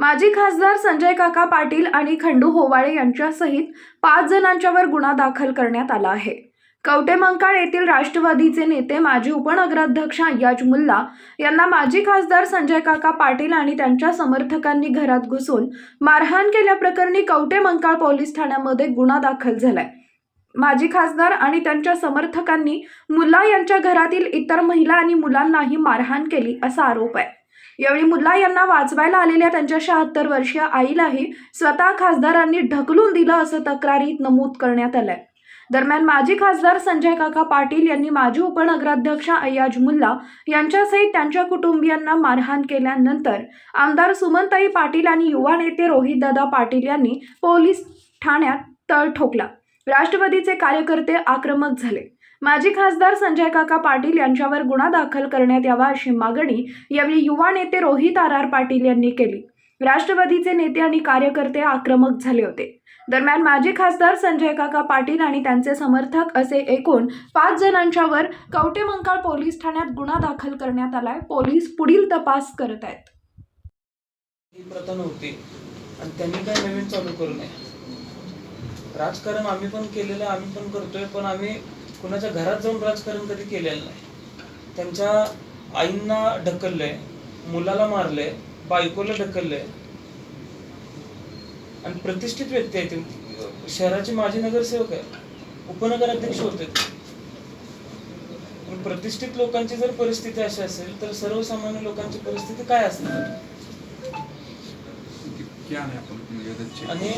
माजी खासदार संजय काका पाटील आणि खंडू होवाळे यांच्यासहित पाच जणांच्यावर गुन्हा दाखल करण्यात आला आहे. कवटेमंकाळ येथील राष्ट्रवादीचे नेते माजी उपनगराध्यक्ष अय्याज मुल्ला यांना माजी खासदार संजय काका पाटील आणि त्यांच्या समर्थकांनी घरात घुसून मारहाण केल्याप्रकरणी कवटेमंकाळ पोलीस ठाण्यामध्ये गुन्हा दाखल झालाय. माजी खासदार आणि त्यांच्या समर्थकांनी मुल्ला यांच्या घरातील इतर महिला आणि मुलांनाही मारहाण केली असा आरोप आहे. यावेळी मुल्ला यांना वाचवायला आलेल्या त्यांच्या शहात्तर वर्षीय आईलाही स्वतः खासदारांनी ढकलून दिलं असं तक्रारीत नमूद करण्यात आलंय. दरम्यान माजी खासदार संजय काका पाटील यांनी माजी उपनगराध्यक्ष अय्याज मुल्ला यांच्यासहित त्यांच्या कुटुंबियांना मारहाण केल्यानंतर आमदार सुमनताई पाटील आणि युवा नेते रोहितदादा पाटील यांनी पोलीस ठाण्यात तळ ठोकला. राष्ट्रवादीचे कार्यकर्ते आक्रमक झाले. माजी खासदार संजय काका पाटील यांच्यावर गुन्हा दाखल करण्यात यावा अशी मागणी यावेळी युवा नेते रोहित आर आर पाटील यांनी केली. राष्ट्रवादीचे नेते आणि कार्यकर्ते आक्रमक झाले होते. दरम्यान माजी खासदार संजय काका पाटील आणि त्यांचे समर्थक असे एकूण पाच जणांच्यावर कवटेमंकाळ पोलीस ठाण्यात गुन्हा दाखल करण्यात आलाय. पोलीस पुढील तपास करत आहेत. आणि त्यांनी काय नवीन चालू करू नये. राजकारण आम्ही पण केलेलं आम्ही पण करतोय पण आम्ही कुणाच्या घरात जाऊन राजकारण कधी केलेलं नाही. त्यांच्या आईंना ढकललंय मुलाला मारलंय बायकोला ढकललंय. आणि प्रतिष्ठित व्यक्ती आहे ते. शहराचे माजी नगरसेवक आहे. उपनगराध्यक्ष होते प्रतिष्ठित लोकांची जर परिस्थिती अशी असेल तर सर्वसामान्य लोकांची परिस्थिती काय असणार? म्हणजे आणि